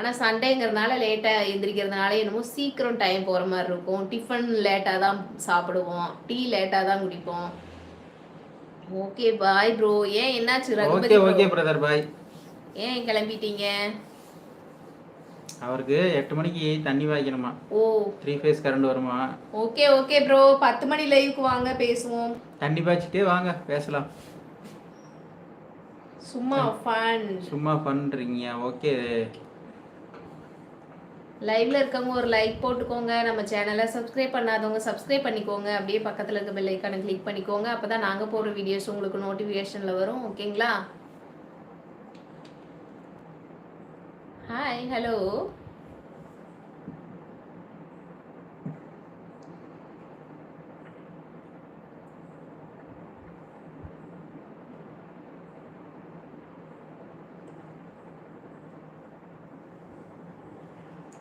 ஆனால் சண்டேங்கிறதுனால லேட்டாக எந்திரிக்கிறதுனால என்னமோ சீக்கிரம் டைம் போகிற மாதிரி இருக்கும். டிஃபன் லேட்டாக தான் சாப்பிடுவோம். டீ லேட்டாக தான் குடிப்போம். ஓகே பாய் ப்ரோ ஏன் என்னாச்சு? ரகுபதி ஓகே? பிரதர் பாய் ஏன் கிளம்பிட்டீங்க? அவருக்கு எட்டு மணிக்கு தண்ணி வாய்க்கணுமா ஓ. த்ரீ ஃபேஸ் கரண்ட் வருமா? ஓகே ஓகே ப்ரோ பத்து மணி லைவுக்கு வாங்க பேசுவோம். தண்ணி பாய்ச்சிட்டே வாங்க பேசலாம். சும்மா ஃபன் சும்மா பண்றீங்க ஓகே லைவ்ல இருக்கவங்க ஒரு லைக் போட்டுக்கோங்க. நம்ம சேனலை சப்ஸ்கிரைப் பண்ணாதவங்க சப்ஸ்கிரைப் பண்ணிக்கோங்க. அப்படியே பக்கத்தில் இருக்க பெல் ஐக்கானை கிளிக் பண்ணிக்கோங்க. அப்பதான் நாங்கள் போடுற வீடியோஸ் உங்களுக்கு நோட்டிஃபிகேஷனில் வரும். ஓகேங்களா ஹாய் ஹலோ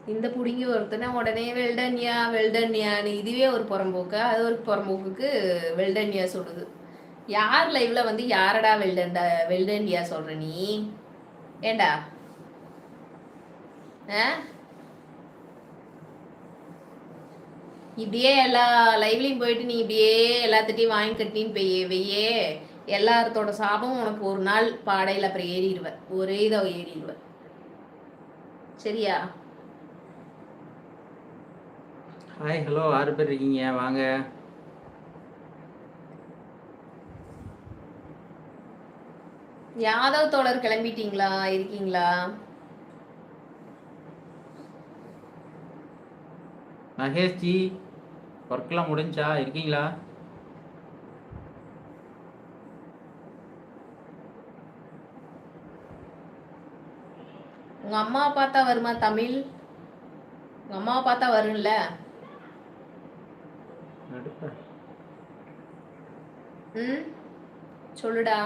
இந்த புடுங்கி ஒருத்தனை உடனே வெல்டன்யா வெல்டன்யான்னு இதுவே ஒரு புறம்போக்கு? அது ஒரு புறம்போக்குக்கு வெல்டன்யா சொல்லுது யார் லைவ்ல வந்து யாரடா வெல்டன்டா வெல்டன்யா சொல்ற நீ? ஏண்டா? ஆ? இப்படியே எல்லா லைவ்லையும் போயிட்டு நீ இப்படியே எல்லாத்திட்டையும் வாங்கி கட்டின்னு பெய்யே வெய்யே எல்லாத்தோட சாபமும் உனக்கு ஒரு நாள் பாடையில் அப்புறம் ஏறிடுவேன் ஒரே இதாக ஏறிடுவ. சரியா? ஹாய் ஹலோ ஆறு பேர் இருக்கீங்க. வாங்க. யாதவ் தோழர் கிளம்பிட்டீங்களா? இருக்கீங்களா? மகேஷ் ஜி ஒர்க்லாம் முடிஞ்சா? இருக்கீங்களா? உங்க அம்மா பார்த்தா வருமா தமிழ்? உங்க அம்மா பார்த்தா வரும்ல? ம்? சொல்லுடா.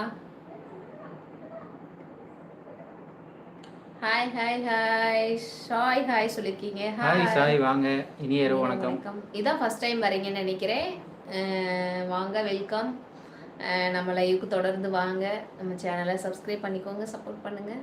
ஹாய் ஹாய் ஹாய் ஷாய் ஹாய் சொல்லிருக்கீங்க. ஹாய் சாய் வாங்க. இனிய இரவு வணக்கம். இதான் ஃபர்ஸ்ட் டைம் வரீங்கன்னு நினைக்கிறேன். வாங்க வெல்கம் நம்ம லைவுக்கு தொடர்ந்து வாங்க. நம்ம சேனலை சப்ஸ்கிரைப் பண்ணிக்கோங்க சப்போர்ட் பண்ணுங்க.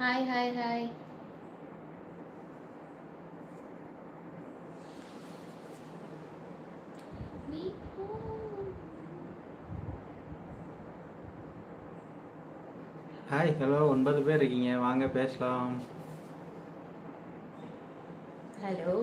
Hi hi hi hi hello ஒன்பது பேர் இருக்கீங்க. வாங்க பேசலாம். ஹலோ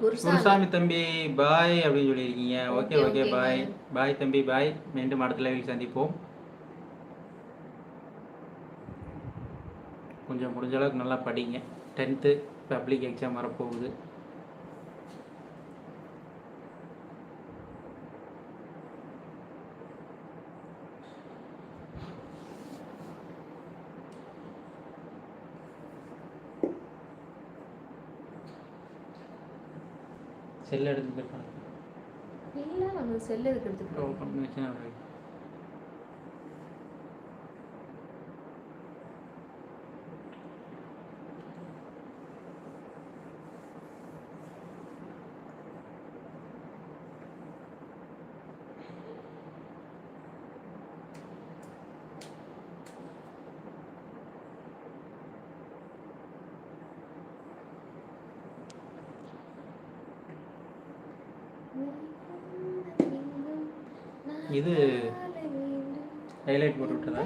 குருசாமி. தம்பி பாய் அப்படின்னு சொல்லியிருக்கீங்க. Okay okay bye. பாய் தம்பி பாய் மீண்டும் அடுத்த லைவில் சந்திப்போம். கொஞ்சம் முடிஞ்ச அளவுக்கு நல்லா படிங்க. டென்த்து பப்ளிக் எக்ஸாம் வரப்போகுது. செல் எடுத்து போயிருக்காங்க இல்ல நம்ம செல் எதுக்கு எடுத்துக்கிட்டோம் இது ஹைலைட் போட்டு விட்டதா